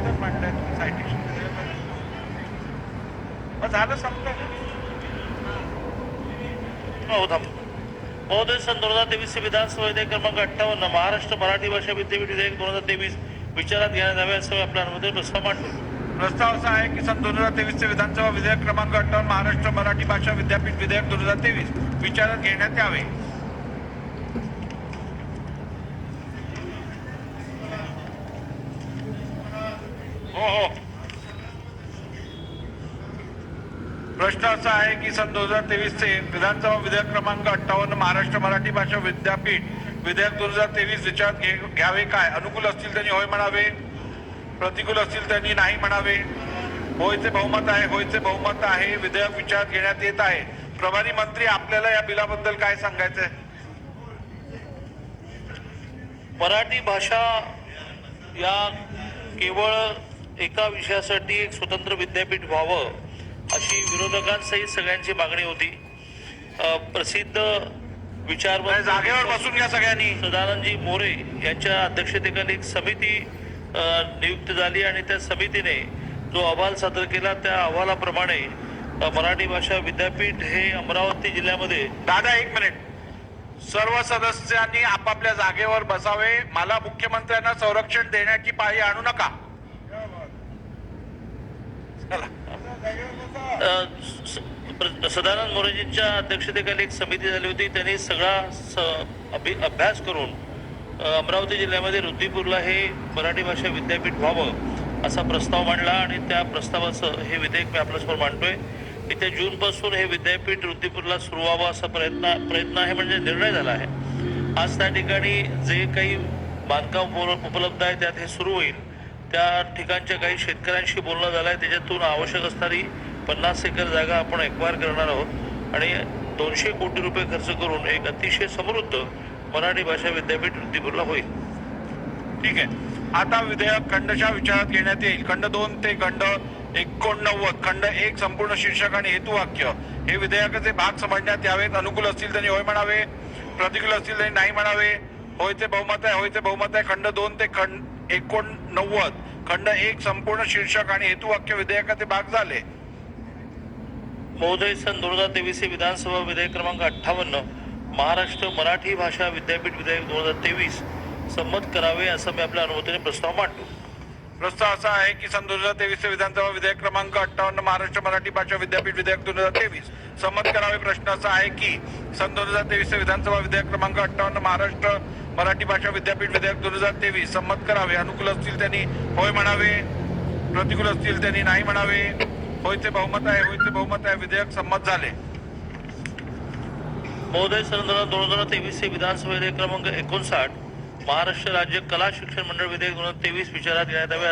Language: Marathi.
कायदाच मांडलाय तुम्ही सायटेशन मग झालं संपलं. हो महोदय सन दोन हजार तेवीस विधानसभा विधेयक क्रमांक अठ्ठावन्न महाराष्ट्र मराठी भाषा विद्यापीठ विधेयक दोन हजार तेवीस विचारात घेण्यात यावे असं आपल्या अनुमती प्रस्ताव मांडतो प्रस्ताव असा आहे की सन दोन हजार तेवीसचे विधानसभा विधेयक क्रमांक अठ्ठावन्न महाराष्ट्र मराठी भाषा विद्यापीठ विधेयक दोन हजार तेवीस विचारात घेण्यात यावे. हो हो. प्रश्न असा आहे की सन दोन हजार तेवीस चे विधानसभा विधेयक क्रमांक अठ्ठावन्न महाराष्ट्र मराठी भाषा विद्यापीठ विधेयक दोन हजार तेवीस विचारात घे- घ्यावे काय? अनुकूल असतील त्यांनी होय म्हणावे? प्रतिकूल असतील त्यांनी नाही म्हणावे? होयचे बहुमत आहे होयचे बहुमत आहे विधेयक विचारात घेण्यात येत आहे. प्रभारी मंत्री आपल्याला या बिलाबद्दल काय सांगायचंय? मराठी भाषा या केवळ एका विषयासाठी एक स्वतंत्र विद्यापीठ व्हावं अशी विरोधकांसहित सगळ्यांची मागणी होती. प्रसिद्ध विचार जागेवर बसून घ्या सगळ्यांनी. सदानंदजी मोरे यांच्या अध्यक्षतेखाली एक समिती नियुक्त झाली आणि त्या समितीने जो अहवाल सादर केला त्या अहवालाप्रमाणे मराठी भाषा विद्यापीठ हे अमरावती जिल्ह्यामध्ये दादा एक मिनिट. सर्व सदस्यांनी आपापल्या जागेवर बसावे. मला मुख्यमंत्र्यांना संरक्षण देण्याची पाळी आणू नका. सदानंद मोरेजींच्या अध्यक्षतेखाली एक समिती झाली होती. त्यांनी सगळा स अभि अभ्यास करून अमरावती जिल्ह्यामध्ये रुद्दीपूरला हे मराठी भाषा विद्यापीठ व्हावं असा प्रस्ताव मांडला आणि त्या प्रस्तावाचं हे विधेयक मी आपल्यासमोर मांडतोय. येत्या जूनपासून हे विद्यापीठ रुद्दीपूरला सुरू व्हावं असा प्रयत्न प्रयत्न आहे म्हणजे निर्णय झाला आहे. आज त्या ठिकाणी जे काही बांधकाम उपलब्ध आहे त्यात हे सुरू होईल. त्या ठिकाणच्या काही शेतकऱ्यांशी बोलणं झालं आहे त्याच्यातून आवश्यक असणारी पन्नास एकर जागा आपण एक्वायर करणार आहोत. आणि दोनशे कोटी रुपये खर्च करून एक अतिशय समृद्ध मराठी भाषा विद्यापीठ वृद्धिपूरला होईल. ठीक आहे. आता विधेयक खंडच्या विचारात घेण्यात येईल. खंड दोन ते खंड एकोणनव्वद खंड एक संपूर्ण शीर्षक आणि हेतुवाक्य हे विधेयकाचे भाग समजण्यात यावेत. अनुकूल असतील त्यांनी होय म्हणावे प्रतिकूल असतील त्यांनी नाही म्हणावे. होय ते बहुमत आहे होयचे बहुमत आहे. खंड दोन ते खंड एकोणनव्वद. खंड एक संपूर्ण शीर्षक आणि हेतुवाक्य विधेयकाचे भाग झाले. महोदय सन दोन हजार तेवीस विधानसभा विधेयक क्रमांक अठ्ठावन्न महाराष्ट्र मराठी भाषा विद्यापीठ विधेयक दोन हजार तेवीस संमत करावे असं मी आपल्या अनुमतीने प्रस्ताव मांडतो. प्रस्ताव असा आहे की सन दोन हजार तेवीसचे विधानसभा विधेयक क्रमांक अठ्ठावन्न महाराष्ट्र मराठी भाषा विद्यापीठ विधेयक दोन हजार तेवीस संमत करावे प्रश्न असा आहे की सन दोन हजार तेवीसचे विधानसभा विधेयक क्रमांक अठ्ठावन्न महाराष्ट्र मराठी भाषा विद्यापीठ विधेयक दोन हजार तेवीस संमत करावे. अनुकूल असतील त्यांनी होय म्हणावे. प्रतिकूल असतील त्यांनी नाही म्हणावे. होयचे बहुमत आहे होयचे बहुमत आहे. विधेयक संमत झाले. महोदय संदर्भात दोन हजार तेवीस हे विधानसभा क्रमांक एकोणसाठ महाराष्ट्र राज्य कला शिक्षण मंडळ विधेयक दोन हजार तेवीस विचारात घेण्यात यावे